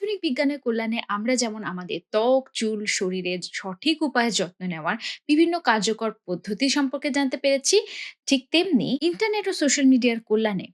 আধুনিক বিজ্ঞানের কল্যাণে আমরা যেমন আমাদের ত্বক, চুল, শরীরের সঠিক উপায়ে যত্ন নেওয়ার বিভিন্ন কার্যকর পদ্ধতি সম্পর্কে জানতে পেরেছি, ঠিক তেমনি ইন্টারনেট ও সোশ্যাল মিডিয়ার কল্যাণে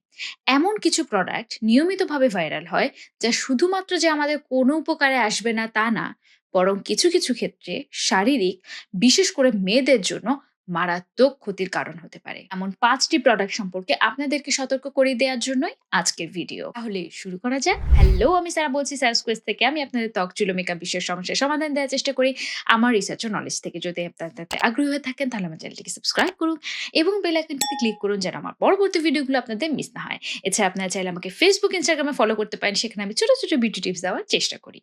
এমন কিছু প্রোডাক্ট নিয়মিতভাবে ভাইরাল হয় যা শুধুমাত্র যে আমাদের কোনো উপকারে আসবে না তা না, বরং কিছু, কিছু ক্ষেত্রে শারীরিক, বিশেষ করে মেয়েদের জন্য মারাত্মক ক্ষতির কারণ হতে পারে। এমন পাঁচটি প্রোডাক্ট সম্পর্কে আপনাদেরকে সতর্ক করে দেওয়ার জন্যই আজকের ভিডিও। তাহলে শুরু করা যাক। হ্যালো, আমি সারা বলছি কোয়েস থেকে। আমি আপনাদের ত্বক, চুল মেকআপ বিষয়ের সমস্যার সমাধান দেওয়ার চেষ্টা করি আমার রিসার্চ ও নলেজ থেকে। যদি আপনারা তাতে আগ্রহী হয়ে থাকেন তাহলে আমার চ্যানেলটিকে সাবস্ক্রাইব করুন এবং বেল আইকনটিতে ক্লিক করুন যেন আমার পরবর্তী ভিডিওগুলো আপনাদের মিস না হয়। এছাড়া আপনারা চাইলে আমাকে ফেসবুক, ইনস্টাগ্রামে ফলো করতে পারেন। সেখানে আমি ছোট, ছোট বিউটি টিপস দেওয়ার চেষ্টা করি।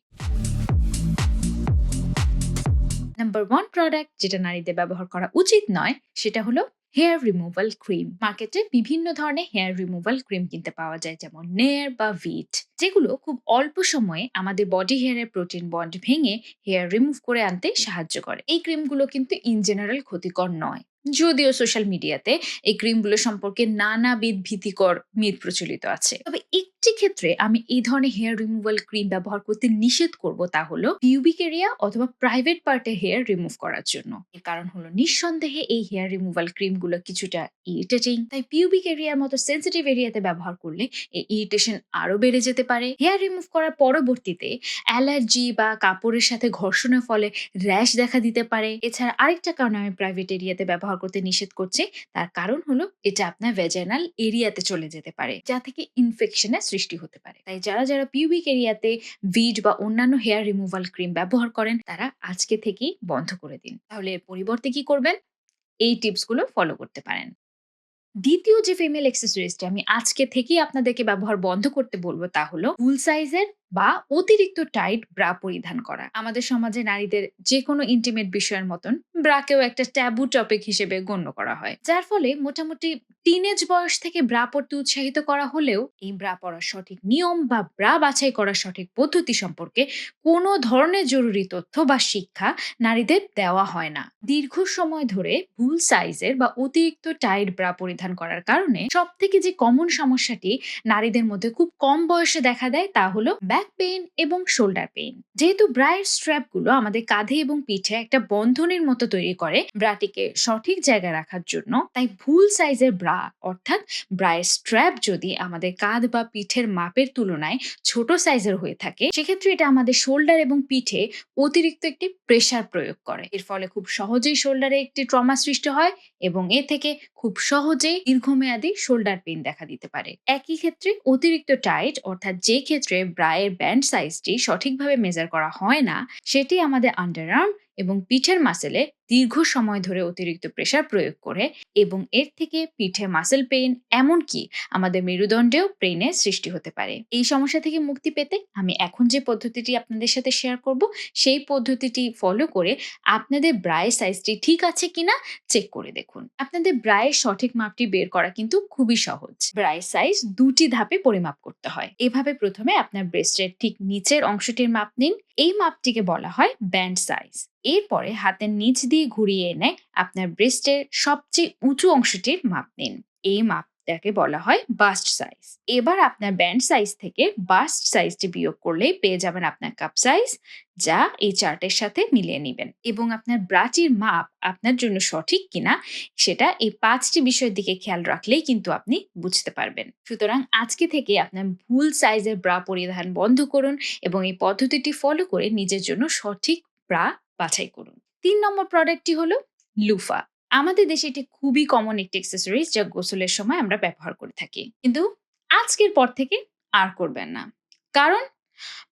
নাম্বার ওয়ান প্রোডাক্ট যেটা নারীদের ব্যবহার করা উচিত নয়, সেটা হলো হেয়ার রিমুভাল ক্রিম। মার্কেটে বিভিন্ন ধরনের হেয়ার রিমুভাল ক্রিম কিনতে পাওয়া যায়, যেমন নেয়ার বা ভিট যেগুলো খুব অল্প সময়ে আমাদের বডি হেয়ারের প্রোটিন বন্ড ভেঙে হেয়ার রিমুভ করে আনতে সাহায্য করে। এই ক্রিমগুলো কিন্তু ইন জেনারেল ক্ষতিকর নয়। যদিও সোশ্যাল মিডিয়াতে এই ক্রিমগুলো সম্পর্কে নানাবিধ ভীতিকর মিথ প্রচলিত আছে। তবে একটি ক্ষেত্রে আমি এই ধরনের হেয়ার রিমুভাল ক্রিম ব্যবহার করতে নিষেধ করব তা হলো পিউবিক এরিয়া অথবা প্রাইভেট পার্টে হেয়ার রিমুভ করার জন্য। এর কারণ হলো নিঃসন্দেহে এই হেয়ার রিমুভাল ক্রিমগুলো কিছুটা ইরিটেটিং তাই পিউবিক এরিয়ার মতো সেন্সিটিভ এরিয়াতে ব্যবহার করলে এই ইরিটেশন আরও বেড়ে যেতে পারে। হেয়ার রিমুভ করার পরবর্তীতে অ্যালার্জি বা কাপড়ের সাথে ঘর্ষণের ফলে র্যাশ দেখা দিতে পারে। এছাড়া আরেকটা কারণে আমি প্রাইভেট এরিয়াতে ব্যবহার করতে নিষেধ করছি। তার কারণ হলো এটা আপনার ভেজাইনাল এরিয়াতে চলে যেতে পারে, যা থেকে ইনফেকশনের সৃষ্টি হতে পারে। তাই যারা যারা পিউবিক এরিয়াতে ভিড বা অন্যান্য হেয়ার রিমুভাল ক্রিম ব্যবহার করেন, তারা আজকে থেকেই বন্ধ করে দিন। তাহলে এর পরিবর্তে কি করবেন? এই টিপসগুলো ফলো করতে পারেন। দ্বিতীয় যে ফিমেল অ্যাক্সেসরিজটা আমি আজকে থেকেই আপনাদেরকে ব্যবহার বন্ধ করতে বলব তা হলো ফুল সাইজের বা অতিরিক্ত টাইট ব্রা পরিধান করা। আমাদের সমাজে নারীদের যে কোনো ইন্টিমেট বিষয়ের মতন ব্রাকেও একটা ট্যাবু টপিক হিসেবে গণ্য করা হয়। যার ফলে মোটামুটি টিনেজ বয়স থেকে ব্রা পরতে উৎসাহিত করা হলেও এই ব্রা পরার সঠিক নিয়ম বা ব্রা বাছাই করার সঠিক পদ্ধতি সম্পর্কে কোনো ধরনের জরুরি তথ্য বা শিক্ষা নারীদের দেওয়া হয় না। দীর্ঘ সময় ধরে ভুল সাইজের বা অতিরিক্ত টাইট ব্রা পরিধান করার কারণে সব থেকে যে কমন সমস্যাটি নারীদের মধ্যে খুব কম বয়সে দেখা দেয় তা হলো ব্যাক পেইন এবং শোল্ডার পেইন যেহেতু ব্রায়ের স্ট্র্যাপগুলো আমাদের কাঁধে এবং পিঠে একটা বন্ধনের মতো তৈরি করে ব্রাটিকে সঠিক জায়গায় রাখার জন্য, তাই ভুল সাইজের ব্রা অর্থাৎ ব্রায়ের স্ট্র্যাপ যদি আমাদের কাঁধ বা পিঠের মাপের তুলনায় ছোট সাইজের হয়ে থাকে, সেক্ষেত্রে এটা আমাদের শোল্ডার এবং পিঠে অতিরিক্ত একটি প্রেসার প্রয়োগ করে। এর ফলে খুব সহজেই শোল্ডারে একটি ট্রমা সৃষ্টি হয় এবং এ থেকে খুব সহজেই দীর্ঘমেয়াদী শোল্ডার পেন দেখা দিতে পারে। একই ক্ষেত্রে অতিরিক্ত টাইট অর্থাৎ যে ক্ষেত্রে ব্রায়ের ব্যান্ড সাইজটি সঠিকভাবে মেজার করা হয় না, সেটি আমাদের আন্ডারআর্ম এবং পিঠের মাসেলে দীর্ঘ সময় ধরে অতিরিক্ত প্রেসার প্রয়োগ করে এবং এর থেকে পিঠে মাসেল পেইন এমনকি আমাদের মেরুদণ্ডেও পেইনের সৃষ্টি হতে পারে। এই সমস্যা থেকে মুক্তি পেতে আমি এখন যে পদ্ধতিটি আপনাদের সাথে শেয়ার করব, সেই পদ্ধতিটি ফলো করে আপনাদের ব্রায়ের সাইজটি ঠিক আছে কিনা চেক করে দেখুন। আপনাদের ব্রায়ের সঠিক মাপটি বের করা কিন্তু খুবই সহজ। ব্রায়ের সাইজ দুটি ধাপে পরিমাপ করতে হয়। এভাবে প্রথমে আপনার ব্রেস্টের ঠিক নিচের অংশটির মাপ নিন। এই মাপটিকে বলা হয় ব্যান্ড সাইজ এরপরে হাতের নিচ দিয়ে ঘুরিয়ে এনে আপনার ব্রেস্টের সবচেয়ে উঁচু অংশটির মাপ নিন। এই মাপ মাপটাকে বলা হয় বাস্ট সাইজ এবার আপনার ব্যান্ড সাইজ থেকে বাস্ট সাইজটি বিয়োগ করলেই পেয়ে যাবেন আপনার কাপ সাইজ যা এই চার্টের সাথে মিলিয়ে নেবেন। এবং আপনার ব্রাটির মাপ আপনার জন্য সঠিক কিনা, সেটা এই পাঁচটি বিষয়ের দিকে খেয়াল রাখলেই কিন্তু আপনি বুঝতে পারবেন। সুতরাং আজকে থেকে আপনার ভুল সাইজের ব্রা পরিধান বন্ধ করুন এবং এই পদ্ধতিটি ফলো করে নিজের জন্য সঠিক ব্রা বাছাই করুন। তিন নম্বর প্রোডাক্টটি হলো লুফা। আমাদের দেশে এটি খুবই কমন একটি অ্যাক্সেসরিজ যা গোসলের সময় আমরা ব্যবহার করে থাকি। কিন্তু আজকের পর থেকে আর করবেন না। কারণ,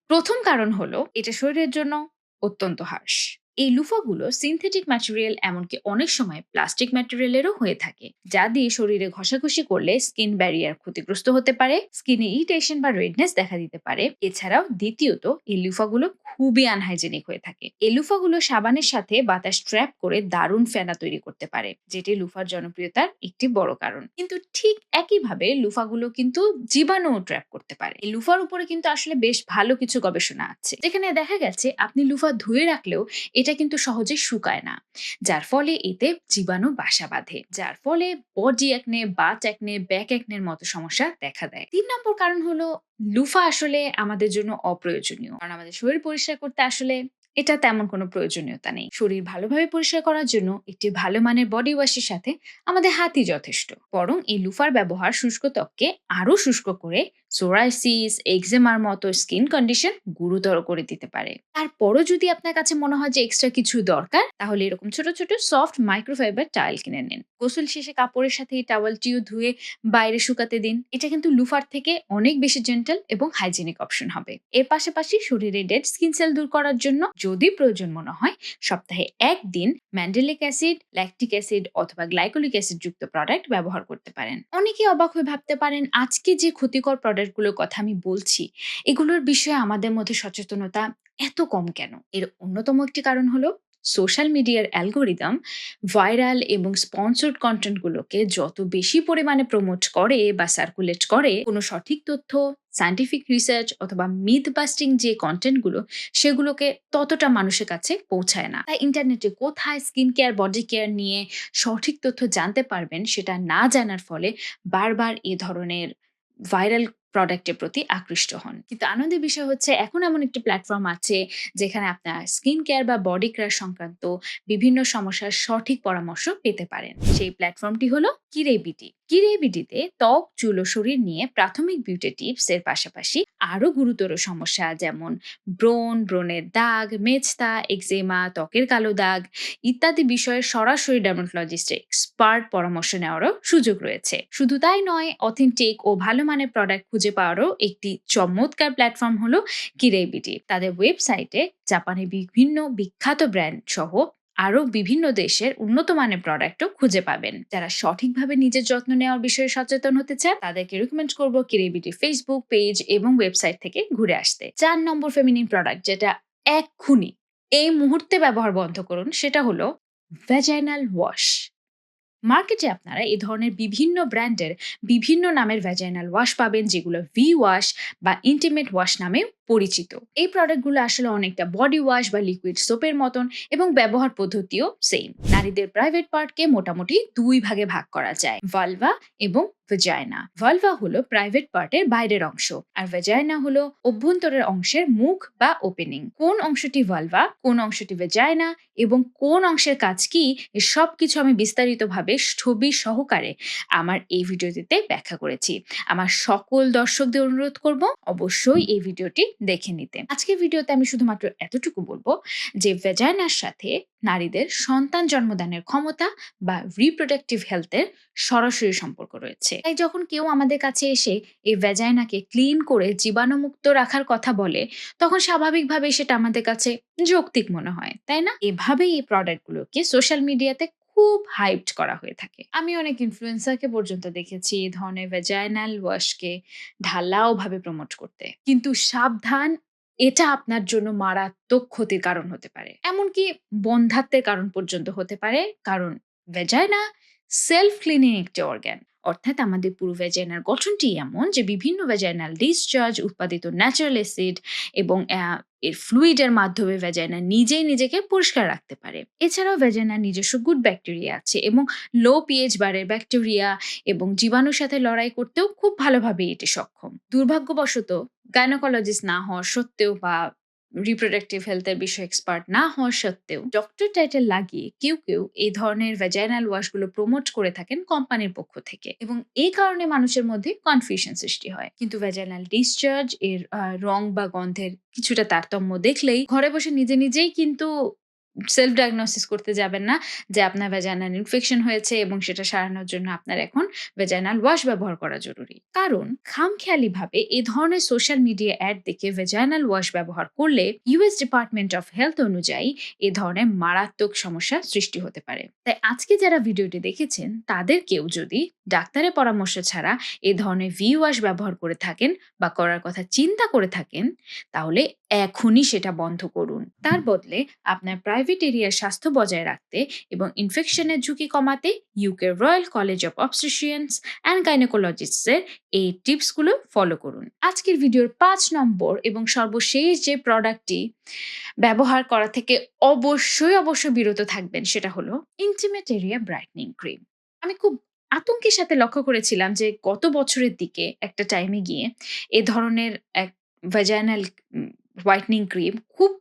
প্রথম কারণ হলো এটা শরীরের জন্য অত্যন্ত হার্শ এই লুফাগুলো সিনথেটিক ম্যাটেরিয়াল এমনকি অনেক সময় প্লাস্টিক ম্যাটেরিয়ালেরও হয়ে থাকে, যা দিয়ে শরীরে ঘষাঘষি করলে স্কিন ব্যারিয়ার ক্ষতিগ্রস্ত হতে পারে স্কিনে ইরিটেশন বা রেডনেস দেখা দিতে পারে। এছাড়াও দ্বিতীয়ত, এই লুফাগুলো খুবই আনহাইজেনিক হয়ে থাকে। এই লুফাগুলো সাবানের সাথে বাতাস ট্র্যাপ করে দারুণ ফেনা তৈরি করতে পারে, যেটি লুফার জনপ্রিয়তার একটি বড় কারণ। কিন্তু ঠিক একইভাবে লুফাগুলো কিন্তু জীবাণু ট্র্যাপ করতে পারে। এই লুফার উপরে কিন্তু আসলে বেশ ভালো কিছু গবেষণা আছে। যেখানে দেখা গেছে, আপনি লুফা ধুয়ে রাখলেও এটা কিন্তু সহজে শুকায় না। যার ফলে এতে জীবাণু বাসা বাঁধে, যার ফলে বডি একনে বাত একনে ব্যাক একনের মতো সমস্যা দেখা দেয়। তিন নম্বর কারণ হলো লুফা আসলে আমাদের জন্য অপ্রয়োজনীয়। কারণ আমাদের শরীর পরিষ্কার করতে আসলে এটা তেমন কোনো প্রয়োজনীয়তা নেই। শরীর ভালোভাবে পরিষ্কার করার জন্য একটি ভালো মানের বডি ওয়াশের সাথে আমাদের হাতই যথেষ্ট। বরং এই লুফার ব্যবহার শুষ্ক ত্বককে আরও শুষ্ক করে সোরাইসিস এক্সেমার মতো স্কিন কন্ডিশন গুরুতর করে দিতে পারে। তারপরও যদি আপনার কাছে মনে হয় যে এক্সট্রা কিছু দরকার, তাহলে এরকম ছোট ছোট সফট মাইক্রোফাইবার টাইল কিনে নিন। গোসল শেষে কাপড়ের সাথে এই টাওয়ালটিও ধুয়ে বাইরে শুকাতে দিন। এটা কিন্তু লুফার থেকে অনেক বেশি জেন্টাল এবং হাইজেনিক অপশন হবে। এর পাশাপাশি শরীরে ডেড স্কিন সেল দূর করার জন্য যদি প্রয়োজন মনে হয়, সপ্তাহে একদিন ম্যান্ডেলিক অ্যাসিড ল্যাকটিক অ্যাসিড অথবা গ্লাইকোলিক অ্যাসিড যুক্ত প্রোডাক্ট ব্যবহার করতে পারেন। অনেকে অবাক হয়ে ভাবতে পারেন, আজকে যে ক্ষতিকর প্রোডাক্টগুলোর কথা আমি বলছি, এগুলোর বিষয়ে আমাদের মধ্যে সচেতনতা এত কম কেন? এর অন্যতম একটি কারণ হলো সোশ্যাল মিডিয়ার অ্যালগোরিদম ভাইরাল এবং স্পন্সর্ড কন্টেন্টগুলোকে যত বেশি পরিমাণে প্রমোট করে বা সার্কুলেট করে, কোনো সঠিক তথ্য সায়েন্টিফিক রিসার্চ অথবা মিথ বাস্টিং যে কন্টেন্টগুলো সেগুলোকে ততটা মানুষের কাছে পৌঁছায় না। তাই ইন্টারনেটে কোথায় স্কিন কেয়ার বডি কেয়ার নিয়ে সঠিক তথ্য জানতে পারবেন, সেটা না জানার ফলে বারবার এ ধরনের ভাইরাল প্রোডাক্টের প্রতি আকৃষ্ট হন। কিন্তু আনন্দের বিষয় হচ্ছে, এখন এমন একটি প্ল্যাটফর্ম আছে যেখানে আপনার স্কিন কেয়ার বা বডি কেয়ার সংক্রান্ত বিভিন্ন সমস্যার সঠিক পরামর্শ পেতে পারেন। সেই প্ল্যাটফর্মটি হলো কিরে বিটি কিরে বিটিতে ত্বক, চুল ও শরীর নিয়ে প্রাথমিক বিউটি টিপস এর পাশাপাশি আরও গুরুতর সমস্যা যেমন ব্রণ, ব্রণের দাগ মেচতা এক্সেমা ত্বকের কালো দাগ ইত্যাদি বিষয়ে সরাসরি ডার্মাটোলজিস্টের এক্সপার্ট পরামর্শ নেওয়ারও সুযোগ রয়েছে। শুধু তাই নয়, অথেন্টিক ও ভালো মানের প্রোডাক্ট খুঁজে পাওয়ারও একটি চমৎকার প্ল্যাটফর্ম হলো কিরেবিটি তাদের ওয়েবসাইটে জাপানের বিভিন্ন বিখ্যাত ব্র্যান্ড সহ আরও বিভিন্ন দেশের উন্নত মানের প্রোডাক্টও খুঁজে পাবেন। যারা সঠিকভাবে নিজের যত্ন নেওয়ার বিষয়ে সচেতন হতে চান, তাদেরকে রিকমেন্ড করব কিরেবিটি ফেসবুক পেজ এবং ওয়েবসাইট থেকে ঘুরে আসতে। চার নম্বর ফেমিনিন প্রোডাক্ট যেটা এক্ষুনি এই মুহূর্তে ব্যবহার বন্ধ করুন, সেটা হলো ভ্যাজাইনাল ওয়াশ মার্কেটে আপনারা এই ধরনের বিভিন্ন ব্র্যান্ডের বিভিন্ন নামের ভ্যাজাইনাল ওয়াশ পাবেন, যেগুলো ভি ওয়াশ বা ইন্টিমেট ওয়াশ নামেও পরিচিত। এই প্রোডাক্টগুলো আসলে অনেকটা বডি ওয়াশ বা লিকুইড সোপের মতন এবং ব্যবহার পদ্ধতিও সেম নারীদের প্রাইভেট পার্টকে মোটামুটি দুই ভাগে ভাগ করা যায় ভালভা এবং ভেজাইনা ভালভা হলো প্রাইভেট পার্টের বাইরের অংশ, আর ভেজাইনা হলো অভ্যন্তরের অংশের মুখ বা ওপেনিং কোন অংশটি ভালভা কোন অংশটি ভেজাইনা এবং কোন অংশের কাজ কি সব কিছু আমি বিস্তারিতভাবে ছবি সহকারে আমার এই ভিডিওটিতে ব্যাখ্যা করেছি। আমার সকল দর্শকদের অনুরোধ করব অবশ্যই এই ভিডিওটি দেখে নিতে। আজকের ভিডিওতে আমি শুধুমাত্র এতটুকু বলব যে ভেজাইনার সাথে নারীদের সন্তান জন্মদানের ক্ষমতা বা রিপ্রোডাক্টিভ হেলথের সরাসরি সম্পর্ক রয়েছে। তাই যখন কেউ আমাদের কাছে এসে এই ভ্যাজাইনাকে ক্লিন করে জীবাণুমুক্ত রাখার কথা বলে, তখন স্বাভাবিকভাবে সেটা আমাদের কাছে যৌক্তিক মনে হয়, তাই না? এভাবেই এই প্রোডাক্টগুলোকে সোশ্যাল মিডিয়াতে খুব হাইপড করা হয়ে থাকে। আমি অনেক ইনফ্লুয়েন্সারকে পর্যন্ত দেখেছি, এই ধরনের ভ্যাজাইনাল ওয়াশকে ঢালাওভাবে প্রমোট করতে। কিন্তু সাবধান, এটা আপনার জন্য মারাত্মক ক্ষতির কারণ হতে পারে। এমনকি বন্ধাত্বের কারণ পর্যন্ত হতে পারে, কারণ ভেজাইনা সেলফ ক্লিনিং একটি অর্গ্যান অর্থাৎ আমাদের পুরো ভেজাইনার গঠনটি এমন যে বিভিন্ন ভেজাইনাল ডিসচার্জ উৎপাদিত ন্যাচারাল অ্যাসিড এবং এর ফ্লুইডের মাধ্যমে ভেজাইনা নিজেই নিজেকে পরিষ্কার রাখতে পারে। এছাড়াও ভেজাইনার নিজস্ব গুড ব্যাকটেরিয়া আছে এবং লো পিএইচ বারের ব্যাকটেরিয়া এবং জীবাণুর সাথে লড়াই করতেও খুব ভালোভাবে এটি সক্ষম। দুর্ভাগ্যবশত গাইনোকোলজিস্ট না হওয়া সত্ত্বেও বা রিপ্রোডাক্টিভ হেলথের বিষয়ে এক্সপার্ট না হওয়া সত্ত্বেও ডক্টর টাইটেল লাগিয়ে কেউ কেউ এই ধরনের ভ্যাজাইনাল ওয়াশগুলো প্রমোট করে থাকেন কোম্পানির পক্ষ থেকে এবং এই কারণে মানুষের মধ্যে কনফিউশন সৃষ্টি হয়। কিন্তু ভ্যাজাইনাল ডিসচার্জ এর রং বা গন্ধের কিছুটা তারতম্য দেখলেই ঘরে বসে নিজে নিজেই কিন্তু সেলফ ডায়াগনোসিস করতে যাবেন না যে আপনার ভেজাইনাল ইনফেকশন হয়েছে এবং সেটা সারানোর জন্য আপনার এখন ভেজাইনাল ওয়াশ ব্যবহার করা জরুরি। কারণ খামখেয়ালিভাবে এই ধরনের সোশ্যাল মিডিয়া অ্যাড দেখে ভেজাইনাল ওয়াশ ব্যবহার করলে ইউএস ডিপার্টমেন্ট অফ হেলথ অনুযায়ী এ ধরনের মারাত্মক সমস্যা সৃষ্টি হতে পারে। তাই আজকে যারা ভিডিওটি দেখেছেন তাদের কেউ যদি ডাক্তারের পরামর্শ ছাড়া এ ধরনের ভি ওয়াশ ব্যবহার করে থাকেন বা করার কথা চিন্তা করে থাকেন, তাহলে এখনই সেটা বন্ধ করুন। তার বদলে আপনার প্রাইভেট এরিয়ার স্বাস্থ্য বজায় রাখতে এবং ইনফেকশনের ঝুঁকি কমাতে UK royal college of obstetricians and গাইনোকোলজিস্টসের এই টিপসগুলো ফলো করুন। আজকের ভিডিওর পাঁচ নম্বর এবং সর্বশেষ যে প্রোডাক্টটি ব্যবহার করা থেকে অবশ্যই অবশ্যই বিরত থাকবেন সেটা হলো ইন্টিমেট এরিয়া ব্রাইটনিং ক্রিম আমি খুব আতঙ্কের সাথে লক্ষ্য করেছিলাম যে গত বছরের দিকে একটা টাইমে গিয়ে এ ধরনের এক ভ্যাজাইনাল হোয়াইটনিং ক্রিম খুব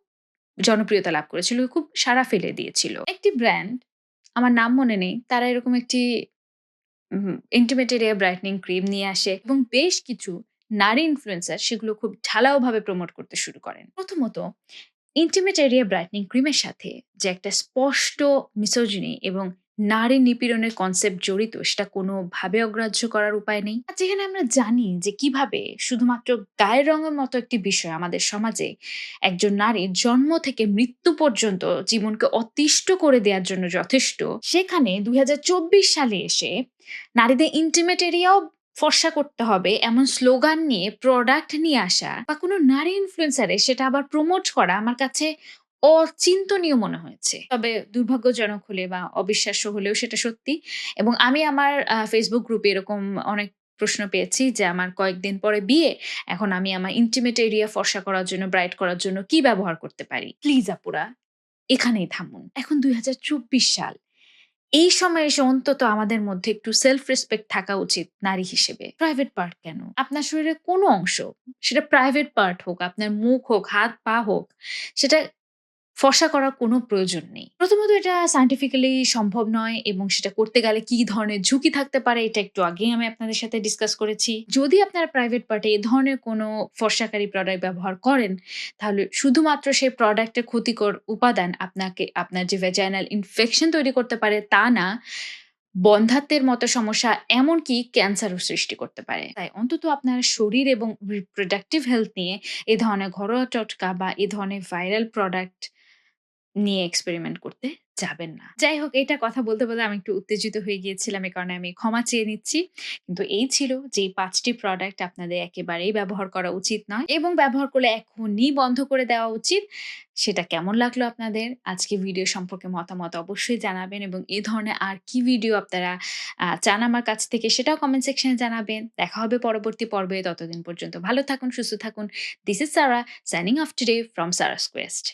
জনপ্রিয়তা লাভ করেছিল, খুব সাড়া ফেলে দিয়েছিল। একটি ব্র্যান্ড, আমার নাম মনে নেই, তারা এরকম একটি ইন্টিমেট এরিয়া ব্রাইটনিং ক্রিম নিয়ে আসে এবং বেশ কিছু নারী ইনফ্লুয়েন্সার সেগুলো খুব ঢালাওভাবে প্রমোট করতে শুরু করেন। প্রথমত ইন্টিমেট এরিয়া ব্রাইটনিং ক্রিমের সাথে যে একটা স্পষ্ট মিসোজিনি এবং নারী নিপীড়নের কনসেপ্ট জড়িত, সেটা কোনোভাবে অগ্রাহ্য করার উপায় নেই। আর যেখানে আমরা জানি যে কীভাবে শুধুমাত্র গায়ের রঙের মতো একটি বিষয় আমাদের সমাজে একজন নারীর জন্ম থেকে মৃত্যু পর্যন্ত জীবনকে অতিষ্ঠ করে দেওয়ার জন্য যথেষ্ট, সেখানে দুই হাজার চব্বিশ সালে এসে নারীদের ইন্টিমেট এরিয়াও ফর্সা করতে হবে এমন স্লোগান নিয়ে প্রোডাক্ট নিয়ে আসা বা কোনো নারী ইনফ্লুয়েন্সারে সেটা আবার প্রমোট করা আমার কাছে অচিন্তনীয় মনে হয়েছে। তবে দুর্ভাগ্যজনক হলে বা অবিশ্বাস্য হলেও সেটা সত্যি। এবং আমি আমার ফেসবুক গ্রুপে এরকম অনেক প্রশ্ন পেয়েছি যে আমার কয়েকদিন পরে বিয়ে, এখন আমি আমার ইন্টিমেট এরিয়া ফর্সা করার জন্য ব্রাইট করার জন্য কি ব্যবহার করতে পারি? প্লিজ আপুরা, এখানেই থামুন। এখন দুই হাজার চব্বিশ সাল। এই সময় এসে অন্তত আমাদের মধ্যে একটু সেলফ রেসপেক্ট থাকা উচিত নারী হিসেবে। প্রাইভেট পার্ট কেন? আপনার শরীরের কোনো অংশ, সেটা প্রাইভেট পার্ট হোক, আপনার মুখ হোক, হাত, পা হোক, সেটা ফর্সা করার কোনো প্রয়োজন নেই। প্রথমত এটা সায়েন্টিফিক্যালি সম্ভব নয় এবং সেটা করতে গেলে কি ধরনের ঝুঁকি থাকতে পারে এটা একটু আগেই আমি আপনাদের সাথে ডিসকাস করেছি। যদি আপনার প্রাইভেট পার্টে এ ধরনের কোনো ফর্সাকারী প্রোডাক্ট ব্যবহার করেন, তাহলে শুধুমাত্র সেই প্রোডাক্টের ক্ষতিকর উপাদান আপনাকে আপনার যে ভেজাইনাল ইনফেকশন তৈরি করতে পারে তা না বন্ধাত্বের মতো সমস্যা এমনকি ক্যান্সারও সৃষ্টি করতে পারে। তাই অন্তত আপনার শরীর এবং রিপ্রোডাক্টিভ হেলথ নিয়ে এ ধরনের ঘরোয়া টটকা বা এ ধরনের ভাইরাল প্রোডাক্ট নিয়ে এক্সপেরিমেন্ট করতে যাবেন না। যাই হোক এটা কথা বলতে বলতে আমি একটু উত্তেজিত হয়ে গিয়েছিলাম এই কারণে আমি ক্ষমা চেয়ে নিচ্ছি। কিন্তু এই ছিল যে পাঁচটি প্রোডাক্ট আপনাদের একেবারেই ব্যবহার করা উচিত নয় এবং ব্যবহার করলে এখনই বন্ধ করে দেওয়া উচিত। সেটা কেমন লাগল আপনাদের? আজকে ভিডিও সম্পর্কে মতামত অবশ্যই জানাবেন এবং এ ধরনের আর কি ভিডিও আপনারা চান আমার কাছ থেকে সেটাও কমেন্ট সেকশনে জানাবেন। দেখা হবে পরবর্তী পর্বে। ততদিন পর্যন্ত ভালো থাকুন, সুস্থ থাকুন। This is Sara signing off today from Sara's Quest